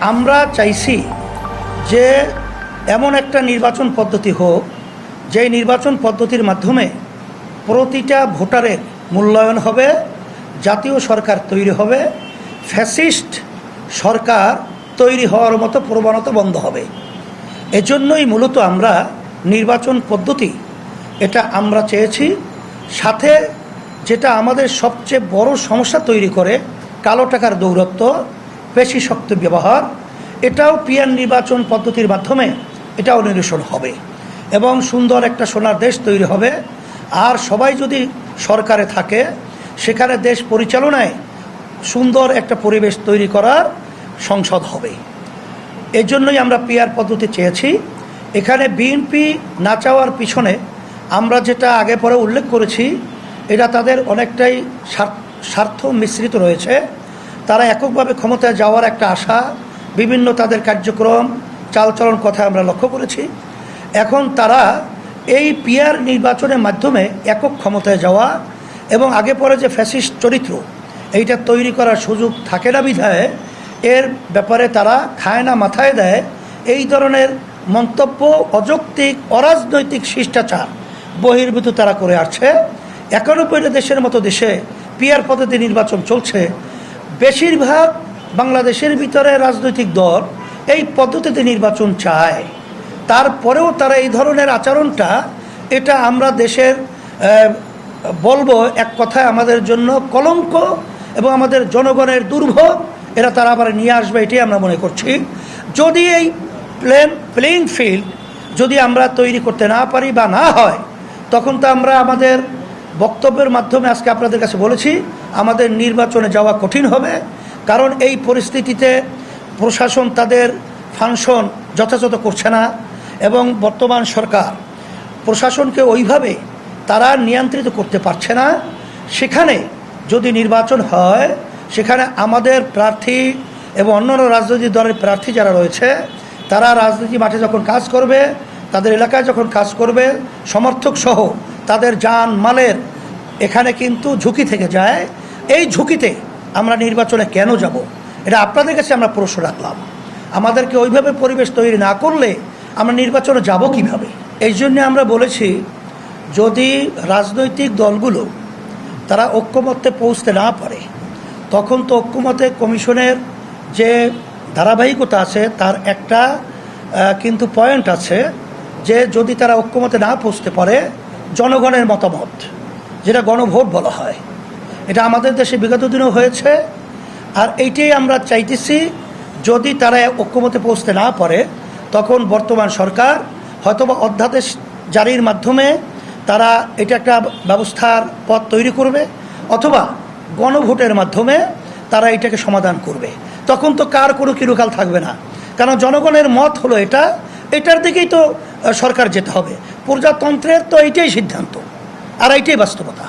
আমরা চাইছি যে এমন একটা নির্বাচন পদ্ধতি হোক যে নির্বাচন পদ্ধতির মাধ্যমে প্রতিটা ভোটারের মূল্যায়ন হবে, জাতীয় সরকার তৈরি হবে, ফ্যাসিস্ট সরকার তৈরি হওয়ার মতো প্রবণতা বন্ধ হবে। এজন্যই মূলত আমরা নির্বাচন পদ্ধতি, এটা আমরা চেয়েছি। সাথে যেটা আমাদের সবচেয়ে বড় সমস্যা তৈরি করে, কালো টাকার দৌরত্ব পেশি শক্ত ব্যবহার, এটাও পিয়ার নির্বাচন পদ্ধতির মাধ্যমে এটাও নিরসন হবে এবং সুন্দর একটা সোনার দেশ তৈরি হবে। আর সবাই যদি সরকারে থাকে, সেখানে দেশ পরিচালনায় সুন্দর একটা পরিবেশ তৈরি করার সংসদ হবে। এই জন্যই আমরা পিয়ার পদ্ধতি চেয়েছি। এখানে বিএনপি না চাওয়ার পিছনে আমরা যেটা আগে পরে উল্লেখ করেছি, এটা তাদের অনেকটাই স্বার্থ মিশ্রিত রয়েছে। তারা এককভাবে ক্ষমতায় যাওয়ার একটা আশা, বিভিন্ন তাদের কার্যক্রম, চালচলন কথা আমরা লক্ষ্য করেছি। এখন তারা এই পিয়ার নির্বাচনের মাধ্যমে একক ক্ষমতায় যাওয়া এবং আগে পরে যে ফ্যাসিস্ট চরিত্র, এইটা তৈরি করার সুযোগ থাকে না বিধায় এর ব্যাপারে তারা খায় না মাথায় দেয়। এই ধরনের মন্তব্য, অযৌক্তিক, অরাজনৈতিক শিষ্টাচার বহির্ভূত তারা করে আসছে। একানব্বইটা দেশের মতো দেশে পিয়ার পদ্ধতি নির্বাচন চলছে। বেশিরভাগ বাংলাদেশের ভিতরে রাজনৈতিক দল এই পদ্ধতিতে নির্বাচন চায়। তারপরেও তারা এই ধরনের আচরণটা, এটা আমরা দেশের বলব এক কথায় আমাদের জন্য কলঙ্ক এবং আমাদের জনগণের দুর্ভোগ এরা তারা আবার নিয়ে আসবে, এটাই আমরা মনে করছি। যদি এই প্লেন, প্লেইং ফিল্ড যদি আমরা তৈরি করতে না পারি বা না হয়, তখন তো আমরা আমাদের বক্তব্যের মাধ্যমে আজকে আপনাদের কাছে বলেছি আমাদের নির্বাচনে যাওয়া কঠিন হবে, কারণ এই পরিস্থিতিতে প্রশাসন তাদের ফাংশন যথাযথ করছে না এবং বর্তমান সরকার প্রশাসনকে ওইভাবে তারা নিয়ন্ত্রিত করতে পারছে না। সেখানে যদি নির্বাচন হয়, সেখানে আমাদের প্রার্থী এবং অন্যান্য রাজনৈতিক দলের প্রার্থী যারা রয়েছে, তারা রাজনীতি মাঠে যখন কাজ করবে, তাদের এলাকায় যখন কাজ করবে সমর্থক সহ তাদের যান মালের এখানে কিন্তু ঝুঁকি থেকে যায়। এই ঝুঁকিতে আমরা নির্বাচনে কেন যাব? এটা আপনাদের কাছে আমরা প্রশ্ন রাখলাম। আমাদেরকে ওইভাবে পরিবেশ তৈরি না করলে আমরা নির্বাচনে যাব কীভাবে? এই জন্যে আমরা বলেছি, যদি রাজনৈতিক দলগুলো তারা ঐক্যমত্যে পৌঁছতে না পারে, তখন তো ঐক্যমতে কমিশনের যে ধারাবাহিকতা আছে, তার একটা কিন্তু পয়েন্ট আছে যে যদি তারা ঐক্যমতে না পৌঁছতে পারে, জনগণের মতামত, যেটা গণভোট বলা হয় এটা আমাদের দেশে বিগত দিনেও হয়েছে, আর এইটাই আমরা চাইতেছি, যদি তারা ঐক্যমতে পৌঁছতে না পারে, তখন বর্তমান সরকার হয়তোবা অধ্যাদেশ জারির মাধ্যমে তারা এটা একটা ব্যবস্থার পথ তৈরি করবে, অথবা গণভোটের মাধ্যমে তারা এটাকে সমাধান করবে। তখন তো কার কোনো কিরুকাল থাকবে না। কারণ জনগণের মত হলো এটা, এটার দিকেই তো সরকার যেতে হবে। প্রজাতন্ত্রের তো এইটাই সিদ্ধান্ত, আর এইটাই বাস্তবতা।